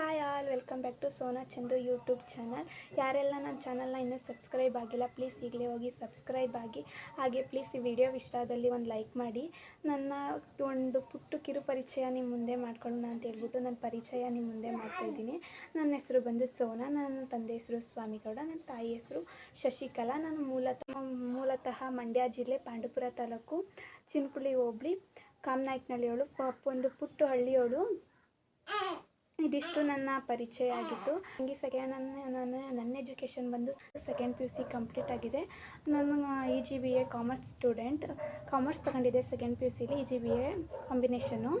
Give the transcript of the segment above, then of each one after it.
Hi all, welcome back to Sona Chandu YouTube channel. ಯಾರೆಲ್ಲ ನನ್ನ ಚಾನಲ್ನ ಇನ್ನೂ ಸಬ್ಸ್ಕ್ರೈಬ್ ಆಗಿಲ್ಲ, ಪ್ಲೀಸ್ ಈಗಲೇ ಹೋಗಿ ಸಬ್ಸ್ಕ್ರೈಬ್ ಆಗಿ. ಹಾಗೆ ಪ್ಲೀಸ್ ಈ ವಿಡಿಯೋ ಇಷ್ಟ ಆದಲ್ಲಿ ಒಂದು ಲೈಕ್ ಮಾಡಿ. ನನ್ನ ಒಂದು ಪುಟ್ಟು ಕಿರು ಪರಿಚಯ ನಿಮ್ಮ ಮುಂದೆ ಮಾಡ್ಕೊಳ್ಳೋಣ ಅಂತ ಹೇಳ್ಬಿಟ್ಟು ನನ್ನ ಪರಿಚಯ ನಿಮ್ಮ ಮುಂದೆ ಮಾಡ್ತಾಯಿದ್ದೀನಿ ನನ್ನ ಹೆಸರು ಬಂದು ಸೋನಾ, ನನ್ನ ತಂದೆ ಹೆಸರು ಸ್ವಾಮಿಗೌಡ, ನನ್ನ ತಾಯಿ ಹೆಸರು ಶಶಿಕಲಾ. ನಾನು ಮೂಲತಃ ಮೂಲತಃ ಮಂಡ್ಯ ಜಿಲ್ಲೆ ಪಾಂಡುಪುರ ತಾಲೂಕು ಚಿನ್ಕುಳಿ ಹೋಬಳಿ ಕಾಮನಾಯ್ಕನಹಳ್ಳಿಯವಳು ಒಂದು ಪುಟ್ಟು ಹಳ್ಳಿಯವಳು ಇದಿಷ್ಟು ನನ್ನ ಪರಿಚಯ ಆಗಿತ್ತು. ಹಂಗೆ ಸೆಕೆಂಡ್ ನನ್ನ ನನ್ನ ನನ್ನ ಎಜುಕೇಷನ್ ಬಂದು second P U C complete ಆಗಿದೆ. ನಾನು E G B A commerce student commerce ತಗೊಂಡಿದ್ದೆ second P U ಸಿಲಿ E G B A combination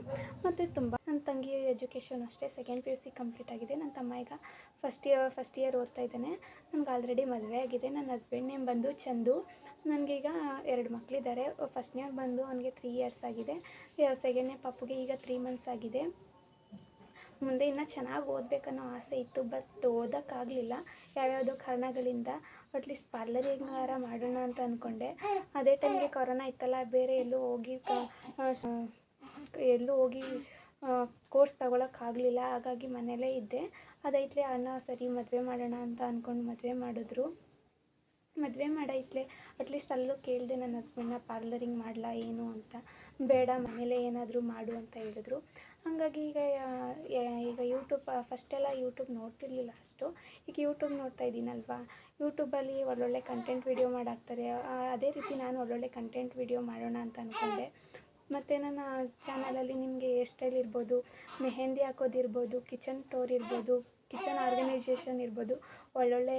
ಮತ್ತು ತುಂಬ ನನ್ನ ತಂಗಿ ಎಜುಕೇಷನ್ ಅಷ್ಟೇ second P U C complete ಆಗಿದೆ. ನನ್ನ ತಮ್ಮ ಈಗ ಫಸ್ಟ್ ಇಯರ್ ಫಸ್ಟ್ ಇಯರ್ ಓದ್ತಾ ಇದ್ದಾನೆ. ನನಗೆ ಆಲ್ರೆಡಿ ಮದುವೆ ಆಗಿದೆ. ನನ್ನ ಹಸ್ಬೆಂಡ್ ನೇಮ್ ಬಂದು ಚಂದು. ನನಗೀಗ ಎರಡು ಮಕ್ಕಳಿದ್ದಾರೆ ಫಸ್ಟ್ನೇ ಬಂದು ಅವನಿಗೆ ತ್ರೀ ಇಯರ್ಸ್ ಆಗಿದೆ. ಸೆಕೆಂಡ್ನೇ ಪಾಪುಗೆ ಈಗ ತ್ರೀ ಮಂತ್ಸ್ ಆಗಿದೆ. ಮುಂದೆ ಇನ್ನೂ ಚೆನ್ನಾಗಿ ಓದಬೇಕನ್ನೋ ಆಸೆ ಇತ್ತು, ಬಟ್ ಓದೋಕ್ಕಾಗಲಿಲ್ಲ. ಯಾವ್ಯಾವುದೋ ಕಾರಣಗಳಿಂದ ಅಟ್ಲೀಸ್ಟ್ ಪಾರ್ಲರಿಂಗಾರ ಮಾಡೋಣ ಅಂತ ಅಂದ್ಕೊಂಡೆ ಅದೇ ಟೈಮ್ಗೆ ಕೊರೋನಾ ಇತ್ತಲ್ಲ, ಬೇರೆ ಎಲ್ಲೂ ಹೋಗಿ ಎಲ್ಲೂ ಹೋಗಿ ಕೋರ್ಸ್ ತಗೊಳಕ್ಕಾಗಲಿಲ್ಲ. ಹಾಗಾಗಿ ಮನೆಯಲ್ಲೇ ಇದ್ದೆ. ಅದೈತ್ಲೆ ಅಣ್ಣ, ಸರಿ, ಮದುವೆ ಮಾಡೋಣ ಅಂತ ಅಂದ್ಕೊಂಡು ಮದುವೆ ಮಾಡಿದ್ರು. ಮದುವೆ ಮಾಡೈತ್ಲೆ ಅಟ್ಲೀಸ್ಟ್ ಅಲ್ಲೂ ಕೇಳಿದೆ ನನ್ನ ಹಸ್ಬೆಂಡ್ನ ಪಾರ್ಲರಿಂಗ್ ಮಾಡಲಾ, ಏನು? ಅಂತ. ಬೇಡ, ಮನೇಲೇ ಏನಾದರೂ ಮಾಡು, ಅಂತ ಹೇಳಿದ್ರು. ಹಾಗಾಗಿ ಈಗ ಯೂಟ್ಯೂಬ್ ಫಸ್ಟೆಲ್ಲ ಯೂಟ್ಯೂಬ್ ನೋಡ್ತಿರ್ಲಿಲ್ಲ ಅಷ್ಟು. ಈಗ ಯೂಟ್ಯೂಬ್ ನೋಡ್ತಾ ಇದ್ದೀನಲ್ವಾ? ಯೂಟ್ಯೂಬಲ್ಲಿ ಒಳ್ಳೊಳ್ಳೆ ಕಂಟೆಂಟ್ ವೀಡಿಯೋ ಮಾಡಾಕ್ತಾರೆ. ಅದೇ ರೀತಿ ನಾನು ಒಳ್ಳೊಳ್ಳೆ ಕಂಟೆಂಟ್ ವೀಡಿಯೋ ಮಾಡೋಣ ಅಂತ ಅಂದ್ಕೊಂಡೆ ಮತ್ತು ನನ್ನ ಚಾನಲಲ್ಲಿ ನಿಮಗೆ ಹೇರ್ ಸ್ಟೈಲ್ ಇರ್ಬೋದು, ಮೆಹಂದಿ ಹಾಕೋದಿರ್ಬೋದು ಕಿಚನ್ ಟೋರ್ ಇರ್ಬೋದು ಕಿಚನ್ ಆರ್ಗನೈಜೇಷನ್ ಇರ್ಬೋದು, ಒಳ್ಳೊಳ್ಳೆ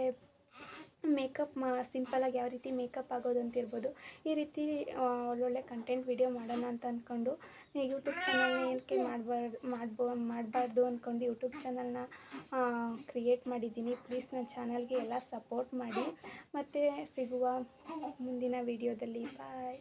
ಮೇಕಪ್ ಮಾ ಸಿಂಪಲಾಗಿ ಯಾವ ರೀತಿ ಮೇಕಪ್ ಆಗೋದು ಅಂತ ಇರ್ಬೋದು ಈ ರೀತಿ ಒಳ್ಳೊಳ್ಳೆ ಕಂಟೆಂಟ್ ವಿಡಿಯೋ ಮಾಡೋಣ ಅಂತ ಅಂದ್ಕೊಂಡು ಯೂಟ್ಯೂಬ್ ಚಾನಲ್ನ ಏನಕ್ಕೆ ಮಾಡಬಾರ್ದು, ಮಾಡ್ಬೋ, ಮಾಡಬಾರ್ದು ಅಂದ್ಕೊಂಡು ಯೂಟ್ಯೂಬ್ ಚಾನಲ್ನ ಕ್ರಿಯೇಟ್ ಮಾಡಿದ್ದೀನಿ. ಪ್ಲೀಸ್ ನನ್ನ ಚಾನಲ್ಗೆ ಎಲ್ಲ ಸಪೋರ್ಟ್ ಮಾಡಿ. ಮತ್ತು ಸಿಗುವ ಮುಂದಿನ ವಿಡಿಯೋದಲ್ಲಿ ಬಾಯ್